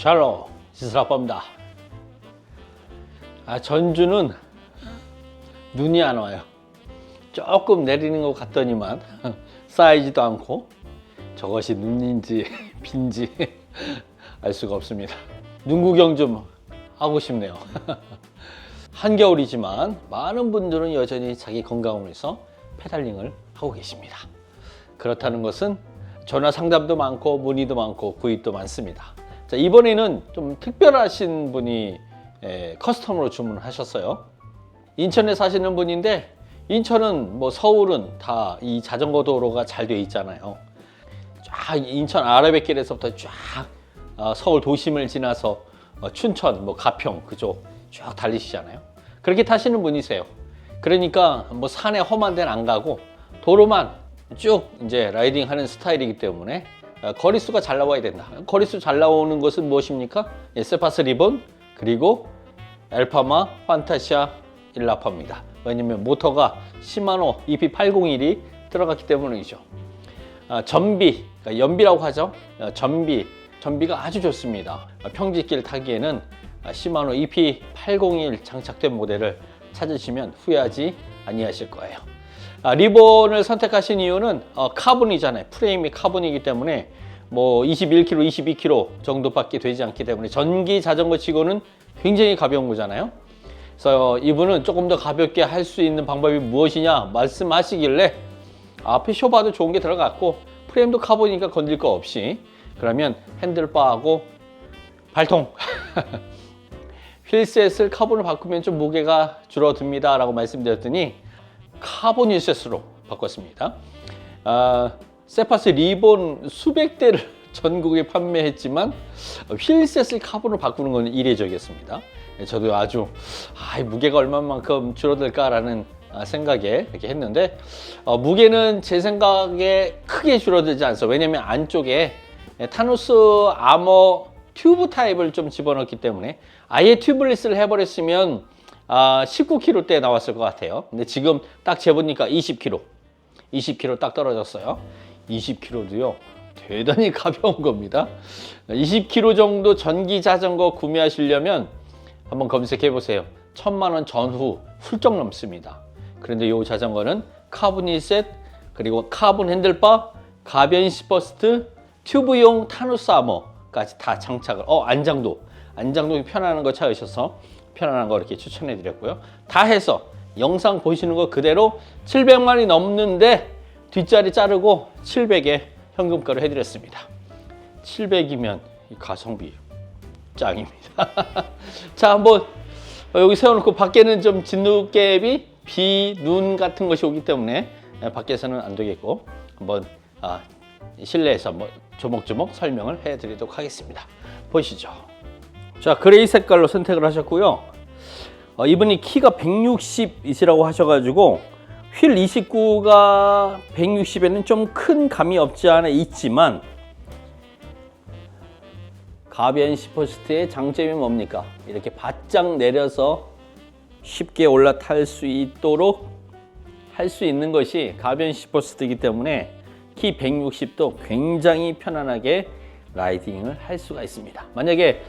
샬롬 지스라빠입니다. 아 전주는 눈이 안 와요. 조금 내리는 것 같더니만 쌓이지도 않고 저것이 눈인지 빈지 알 수가 없습니다. 눈 구경 좀 하고 싶네요. 한겨울이지만 많은 분들은 여전히 자기 건강을 위해서 페달링을 하고 계십니다. 그렇다는 것은 전화 상담도 많고 문의도 많고 구입도 많습니다. 자, 이번에는 좀 특별하신 분이 에, 커스텀으로 주문을 하셨어요. 인천에 사시는 분인데 인천은 뭐 서울은 다 이 자전거 도로가 잘돼 있잖아요. 쫙 인천 아라뱃길에서부터 쫙 어, 서울 도심을 지나서 어, 춘천, 뭐 가평 그쪽 쭉 달리시잖아요. 그렇게 타시는 분이세요. 그러니까 뭐 산에 험한 데는 안 가고 도로만 쭉 이제 라이딩 하는 스타일이기 때문에 어, 거리수가 잘 나와야 된다. 거리수 잘 나오는 것은 무엇입니까? 예, 세파스 리본 그리고 엘파마 판타시아 일라파입니다. 왜냐면 모터가 시마노 EP801이 들어갔기 때문이죠. 아, 전비, 그러니까 연비라고 하죠. 어, 전비, 전비가 아주 좋습니다. 아, 평지길 타기에는 아, 시마노 EP801 장착된 모델을 찾으시면 후회하지 아니하실 거예요. 아, 리본을 선택하신 이유는 어, 카본이잖아요. 프레임이 카본이기 때문에 뭐 21kg, 22kg 정도밖에 되지 않기 때문에 전기 자전거 치고는 굉장히 가벼운 거잖아요. 그래서 이분은 조금 더 가볍게 할 수 있는 방법이 무엇이냐 말씀하시길래 앞에 쇼바도 좋은 게 들어갔고 프레임도 카본이니까 건들 거 없이 그러면 핸들바하고 발통 휠셋을 카본을 바꾸면 좀 무게가 줄어듭니다 라고 말씀드렸더니 카본 휠셋으로 바꿨습니다 아, 세파스 리본 수백 대를 전국에 판매했지만 휠셋을 카본으로 바꾸는 건 이례적이었습니다 저도 아주 아, 이 무게가 얼마만큼 줄어들까라는 아, 생각에 이렇게 했는데 어, 무게는 제 생각에 크게 줄어들지 않죠. 왜냐면 안쪽에 타노스 아머 튜브 타입을 좀 집어넣기 때문에 아예 튜블리스를 해버렸으면 아, 19kg대 나왔을 것 같아요. 근데 지금 딱 재보니까 20kg, 20kg 딱 떨어졌어요. 20kg도요. 대단히 가벼운 겁니다. 20kg 정도 전기 자전거 구매하시려면 한번 검색해 보세요. 천만 원 전후 훌쩍 넘습니다. 그런데 이 자전거는 카본 셋 그리고 카본 핸들바, 가변 시버스트, 튜브용 타누스 아머까지 다 장착을. 어 안장도 안장도 편안한 거 찾으셔서 편안한 거 이렇게 추천해 드렸고요. 다 해서 영상 보시는 거 그대로 700만이 넘는데 뒷자리 자르고 700에 현금가로 해드렸습니다. 700이면 가성비 짱입니다. 자, 한번 여기 세워놓고 밖에는 좀 진눈깨비, 비, 눈 같은 것이 오기 때문에 밖에서는 안 되겠고 한번 아, 실내에서 한번 조목조목 설명을 해드리도록 하겠습니다. 보시죠. 자, 그레이 색깔로 선택을 하셨고요. 어, 이분이 키가 160이시라고 하셔가지고 휠 29가 160에는 좀 큰 감이 없지 않아 있지만 가변 시퍼스트의 장점이 뭡니까? 이렇게 바짝 내려서 쉽게 올라탈 수 있도록 할 수 있는 것이 가변 시퍼스트이기 때문에 키 160도 굉장히 편안하게 라이딩을 할 수가 있습니다. 만약에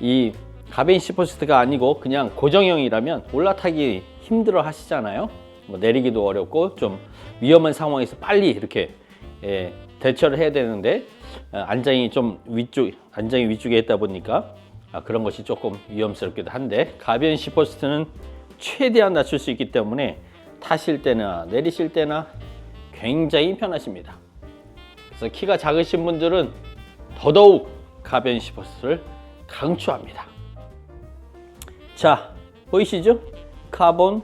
이 가변 시퍼스트가 아니고 그냥 고정형이라면 올라타기 힘들어 하시잖아요. 뭐 내리기도 어렵고 좀 위험한 상황에서 빨리 이렇게 예, 대처를 해야 되는데 어, 안장이 좀 위쪽 안장이 위쪽에 있다 보니까 아, 그런 것이 조금 위험스럽기도 한데 가변 시퍼스트는 최대한 낮출 수 있기 때문에 타실 때나 내리실 때나 굉장히 편하십니다. 그래서 키가 작으신 분들은 더더욱 가변 시퍼스트를 강추합니다. 자 보이시죠? 카본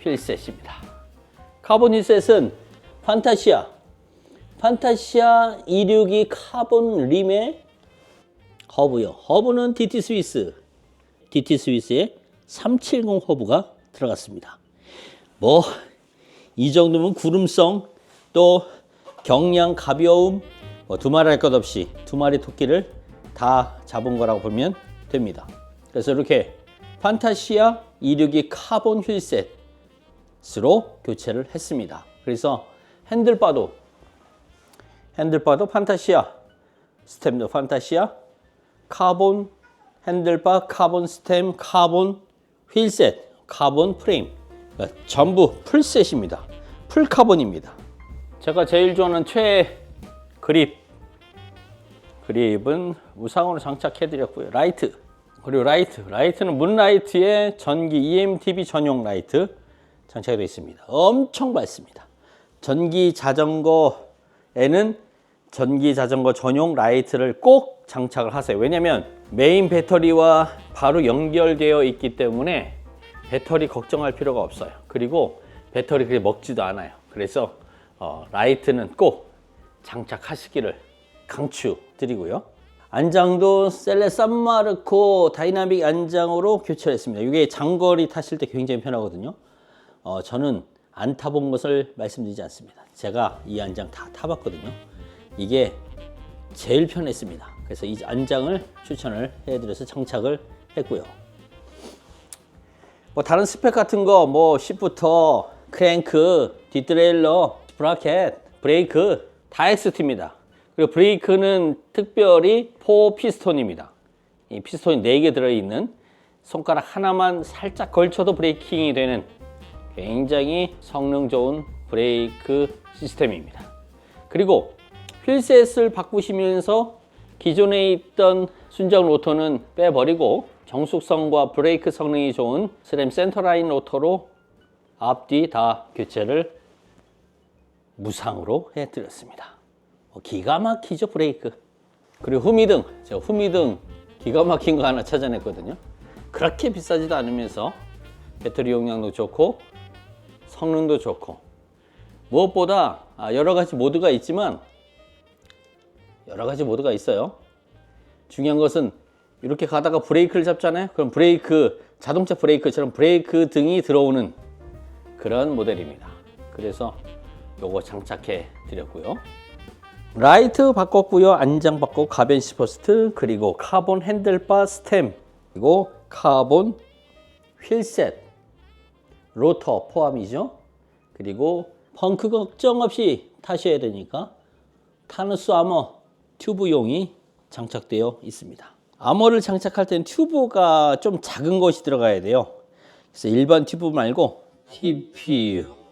휠셋입니다. 카본 휠셋은 판타시아 판타시아 262 카본 림의 허브요. 허브는 DT 스위스. DT 스위스에 370 허브가 들어갔습니다. 뭐, 이 정도면 구름성, 또 경량 가벼움, 뭐 두말 할 것 없이 두 마리 토끼를 다 잡은 거라고 보면 됩니다. 그래서 이렇게 판타시아 262 카본 휠셋으로 교체를 했습니다. 그래서 핸들바도 핸들바도 판타시아, 스텝도 판타시아, 카본 핸들바, 카본 스템, 카본 휠셋, 카본 프레임. 그러니까 전부 풀셋입니다. 풀 카본입니다. 제가 제일 좋아하는 최 그립. 그립은 우상으로 장착해 드렸고요. 라이트. 그리고 라이트. 라이트는 문라이트에 전기 EMTB 전용 라이트 장착이 되어 있습니다. 엄청 밝습니다. 전기 자전거에는 전기 자전거 전용 라이트를 꼭 장착을 하세요. 왜냐면 메인 배터리와 바로 연결되어 있기 때문에 배터리 걱정할 필요가 없어요. 그리고 배터리 그렇게 먹지도 않아요. 그래서 어, 라이트는 꼭 장착하시기를 강추드리고요. 안장도 셀레 산마르코 다이나믹 안장으로 교체했습니다. 이게 장거리 타실 때 굉장히 편하거든요. 어, 저는 안 타본 것을 말씀드리지 않습니다. 제가 이 안장 다 타봤거든요. 이게 제일 편했습니다. 그래서 이 안장을 추천을 해드려서 장착을 했고요. 뭐 다른 스펙 같은 거 뭐 시프터, 크랭크, 뒷드레일러, 브라켓, 브레이크 다 XT입니다. 그리고 브레이크는 특별히 포 피스톤입니다. 이 피스톤이 4개 들어있는 손가락 하나만 살짝 걸쳐도 브레이킹이 되는 굉장히 성능 좋은 브레이크 시스템입니다. 그리고 휠셋을 바꾸시면서 기존에 있던 순정 로터는 빼버리고 정숙성과 브레이크 성능이 좋은 스램 센터라인 로터로 앞뒤 다 교체를 무상으로 해드렸습니다. 뭐 기가 막히죠 브레이크. 그리고 후미등, 제가 후미등 기가 막힌 거 하나 찾아냈거든요. 그렇게 비싸지도 않으면서 배터리 용량도 좋고 성능도 좋고 무엇보다 아, 여러 가지 모드가 있지만 여러 가지 모드가 있어요. 중요한 것은 이렇게 가다가 브레이크를 잡잖아요. 그럼 브레이크 자동차 브레이크처럼 브레이크 등이 들어오는 그런 모델입니다. 그래서 요거 장착해 드렸고요. 라이트 바꿨고요. 안장 바꿨고 가변 시퍼스트 그리고 카본 핸들바 스템 그리고 카본 휠셋 로터 포함이죠. 그리고 펑크 걱정 없이 타셔야 되니까 타누스 아머 튜브용이 장착되어 있습니다. 아머를 장착할 때는 튜브가 좀 작은 것이 들어가야 돼요. 그래서 일반 튜브 말고 TPU